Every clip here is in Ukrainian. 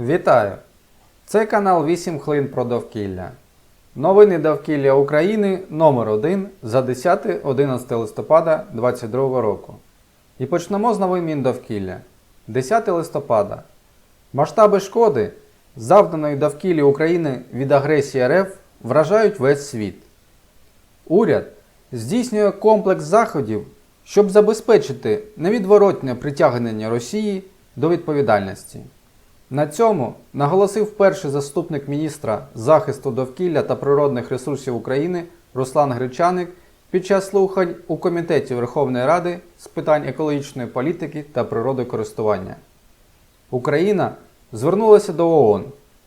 Вітаю! Це канал 8 хвилин про довкілля. Новини довкілля України номер 1 за 10-11 листопада 2022 року. І почнемо з новин Міндовкілля. 10 листопада. Масштаби шкоди, завданої довкіллі України від агресії РФ, вражають весь світ. Уряд здійснює комплекс заходів, щоб забезпечити невідворотне притягнення Росії до відповідальності. На цьому наголосив перший заступник міністра захисту довкілля та природних ресурсів України Руслан Гречаник під час слухань у Комітеті Верховної Ради з питань екологічної політики та природокористування. Україна звернулася до ООН,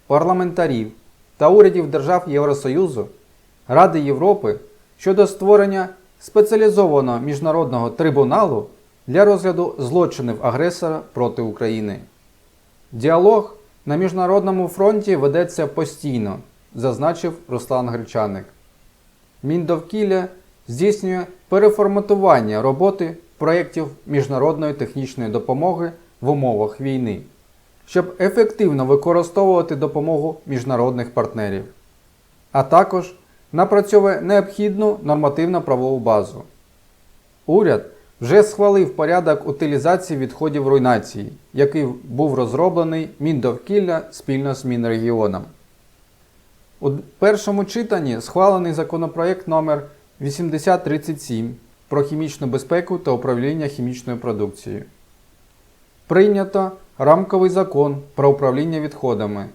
парламентарів та урядів держав Євросоюзу, Ради Європи щодо створення спеціалізованого міжнародного трибуналу для розгляду злочинів агресора проти України. Діалог на міжнародному фронті ведеться постійно, зазначив Руслан Гречаник. Міндовкілля здійснює переформатування роботи проєктів міжнародної технічної допомоги в умовах війни, щоб ефективно використовувати допомогу міжнародних партнерів, а також напрацьовує необхідну нормативно-правову базу. Уряд вже схвалив порядок утилізації відходів руйнації, який був розроблений Міндовкілля спільно з Мінрегіоном. У першому читанні схвалений законопроект номер 8037 про хімічну безпеку та управління хімічною продукцією. Прийнято рамковий закон про управління відходами.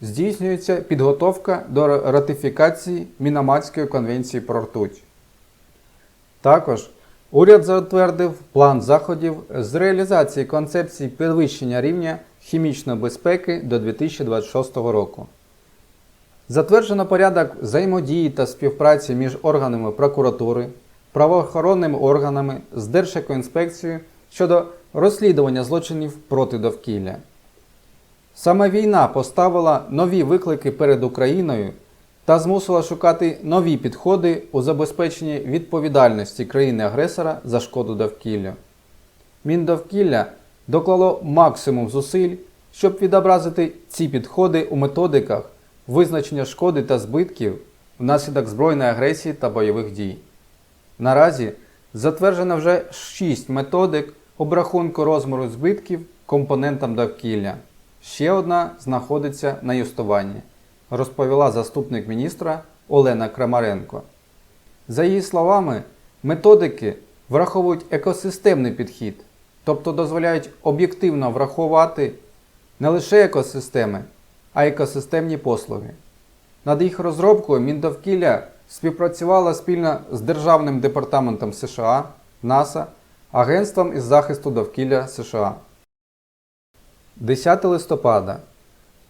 Здійснюється підготовка до ратифікації Мінаматської конвенції про ртуть. Також уряд затвердив план заходів з реалізації концепції підвищення рівня хімічної безпеки до 2026 року. Затверджено порядок взаємодії та співпраці між органами прокуратури, правоохоронними органами з Держекоінспекцією щодо розслідування злочинів проти довкілля. Саме війна поставила нові виклики перед Україною та змусила шукати нові підходи у забезпеченні відповідальності країни-агресора за шкоду довкілля. Міндовкілля доклало максимум зусиль, щоб відобразити ці підходи у методиках визначення шкоди та збитків внаслідок збройної агресії та бойових дій. Наразі затверджено вже 6 методик обрахунку розміру збитків компонентам довкілля. Ще одна знаходиться на юстуванні, розповіла заступник міністра Олена Крамаренко. За її словами, методики враховують екосистемний підхід, тобто дозволяють об'єктивно врахувати не лише екосистеми, а й екосистемні послуги. Над їх розробкою Міндовкілля співпрацювала спільно з Державним департаментом США, НАСА, Агентством із захисту довкілля США. 10 листопада.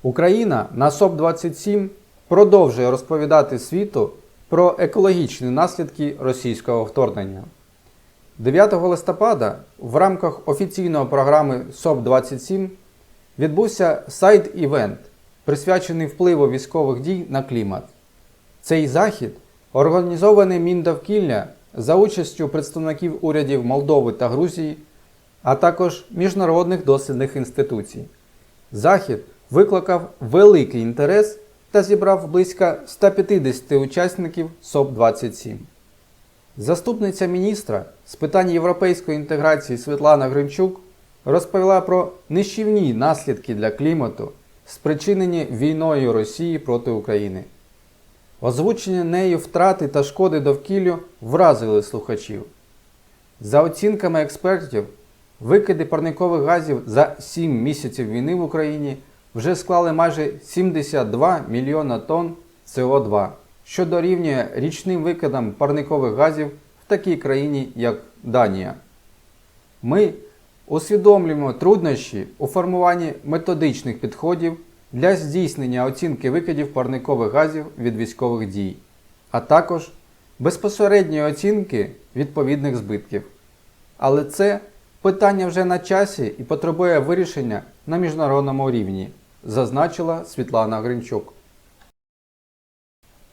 Україна на СОП-27 продовжує розповідати світу про екологічні наслідки російського вторгнення. 9 листопада в рамках офіційної програми СОП-27 відбувся сайт-івент, присвячений впливу військових дій на клімат. Цей захід організований Міндовкілля за участю представників урядів Молдови та Грузії, а також міжнародних дослідних інституцій. Захід викликав великий інтерес та зібрав близько 150 учасників СОП-27. Заступниця міністра з питань європейської інтеграції Світлана Гринчук розповіла про нищівні наслідки для клімату, спричинені війною Росії проти України. Озвучення нею втрати та шкоди довкіллю вразили слухачів. За оцінками експертів, викиди парникових газів за 7 місяців війни в Україні вже склали майже 72 мільйона тонн СО2, що дорівнює річним викидам парникових газів в такій країні, як Данія. Ми усвідомлюємо труднощі у формуванні методичних підходів для здійснення оцінки викидів парникових газів від військових дій, а також безпосередньої оцінки відповідних збитків. Але це питання вже на часі і потребує вирішення на міжнародному рівні, зазначила Світлана Гринчук.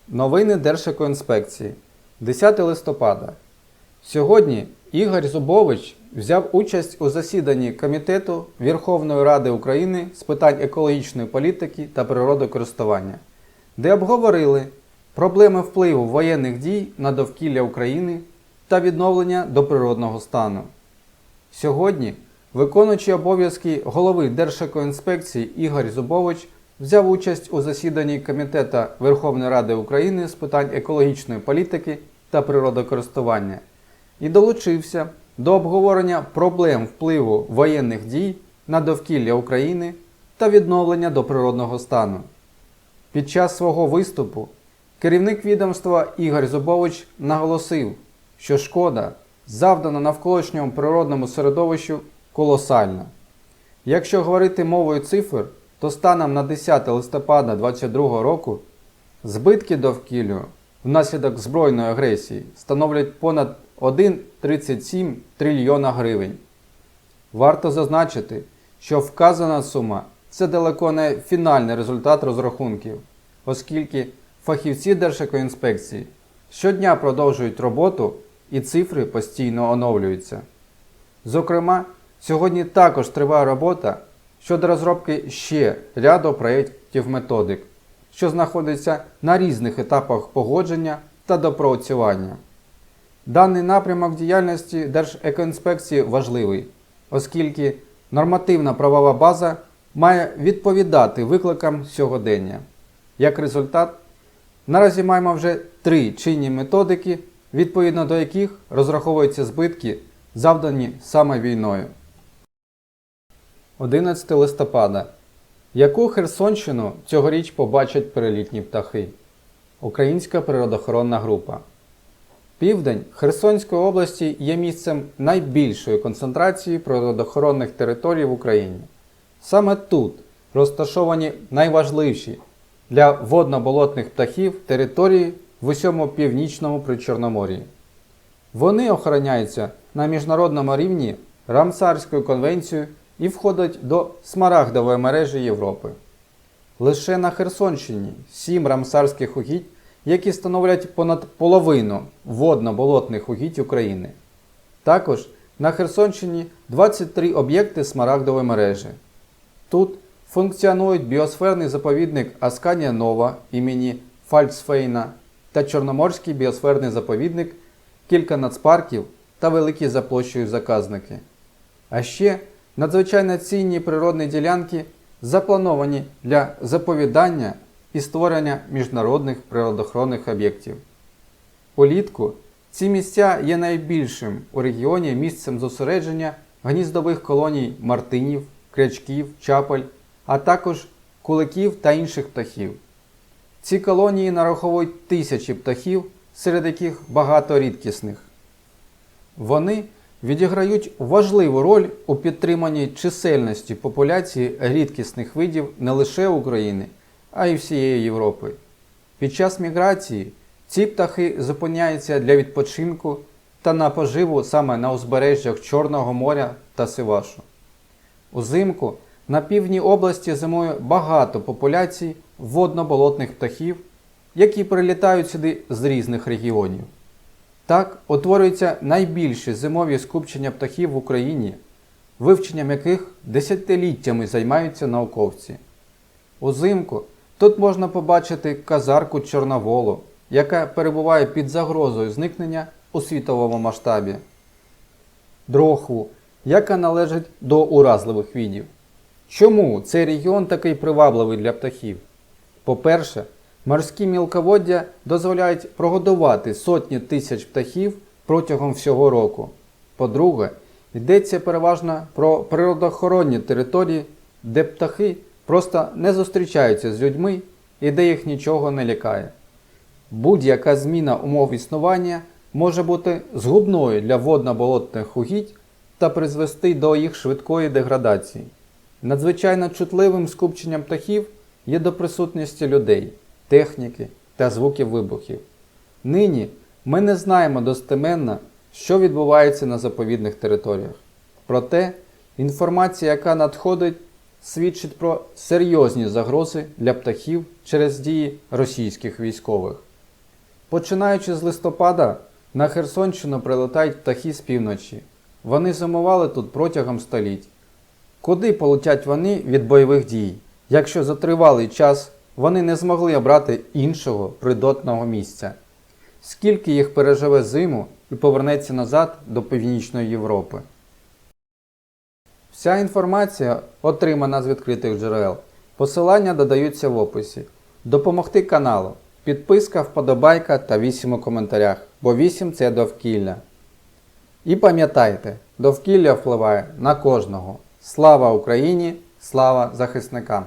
Новини Держекоінспекції 10 листопада. Сьогодні Ігор Зубович взяв участь у засіданні Комітету Верховної Ради України з питань екологічної політики та природокористування, де обговорили проблеми впливу воєнних дій на довкілля України та відновлення до природного стану. Сьогодні виконуючий обов'язки голови Держекоінспекції Ігор Зубович взяв участь у засіданні Комітету Верховної Ради України з питань екологічної політики та природокористування і долучився до обговорення проблем впливу воєнних дій на довкілля України та відновлення до природного стану. Під час свого виступу керівник відомства Ігор Зубович наголосив, що шкода, завдана навколишньому природному середовищу, колосальна. Якщо говорити мовою цифр, то станом на 10 листопада 2022 року збитки довкіллю внаслідок збройної агресії становлять понад 1,37 трильйона гривень. Варто зазначити, що вказана сума це далеко не фінальний результат розрахунків, оскільки фахівці Держекоінспекції щодня продовжують роботу і цифри постійно оновлюються. Зокрема, сьогодні також триває робота щодо розробки ще ряду проєктів методик, що знаходяться на різних етапах погодження та допрацювання. Даний напрямок діяльності Держекоінспекції важливий, оскільки нормативна правова база має відповідати викликам сьогодення. Як результат, наразі маємо вже три чинні методики, відповідно до яких розраховуються збитки, завдані саме війною. 11 листопада. Яку Херсонщину цьогоріч побачать перелітні птахи? Українська природоохоронна група. Південь Херсонської області є місцем найбільшої концентрації природоохоронних територій в Україні. Саме тут розташовані найважливіші для водно-болотних птахів території в усьому північному Причорномор'ї. Вони охороняються на міжнародному рівні Рамсарською конвенцією і входять до Смарагдової мережі Європи. Лише на Херсонщині сім рамсарських угідь, які становлять понад половину водно-болотних угідь України. Також на Херсонщині 23 об'єкти Смарагдової мережі. Тут функціонують біосферний заповідник Асканія Нова імені Фальцфейна та Чорноморський біосферний заповідник, кілька нацпарків та великі за площею заказники. А ще надзвичайно цінні природні ділянки заплановані для заповідання і створення міжнародних природоохоронних об'єктів. Улітку ці місця є найбільшим у регіоні місцем зосередження гніздових колоній мартинів, крячків, чапель, а також куликів та інших птахів. Ці колонії нараховують тисячі птахів, серед яких багато рідкісних. Вони відіграють важливу роль у підтриманні чисельності популяції рідкісних видів не лише України, а й всієї Європи. Під час міграції ці птахи зупиняються для відпочинку та на поживу саме на узбережжях Чорного моря та Сивашу. Узимку на півдні області зимує багато популяцій водно-болотних птахів, які прилітають сюди з різних регіонів. Так утворюються найбільші зимові скупчення птахів в Україні, вивченням яких десятиліттями займаються науковці. Узимку тут можна побачити казарку Чорноволу, яка перебуває під загрозою зникнення у світовому масштабі, дрохву, яка належить до уразливих видів. Чому цей регіон такий привабливий для птахів? По-перше, морські мілководдя дозволяють прогодувати сотні тисяч птахів протягом всього року. По-друге, йдеться переважно про природоохоронні території, де птахи просто не зустрічаються з людьми і де їх нічого не лякає. Будь-яка зміна умов існування може бути згубною для водно-болотних угідь та призвести до їх швидкої деградації. Надзвичайно чутливим скупченням птахів є до присутності людей, техніки та звуків вибухів. Нині ми не знаємо достеменно, що відбувається на заповідних територіях. Проте інформація, яка надходить, свідчить про серйозні загрози для птахів через дії російських військових. Починаючи з листопада, На Херсонщину прилетають птахи з півночі. Вони зимували тут протягом століть. Куди полетять вони від бойових дій, якщо за тривалий час вони не змогли обрати іншого придатного місця? Скільки їх переживе зиму і повернеться назад до Північної Європи? Вся інформація отримана з відкритих джерел. Посилання додаються в описі. Допомогти каналу. Підписка, вподобайка та 8 у коментарях, бо 8 це довкілля. І пам'ятайте, довкілля впливає на кожного. Слава Україні! Слава захисникам!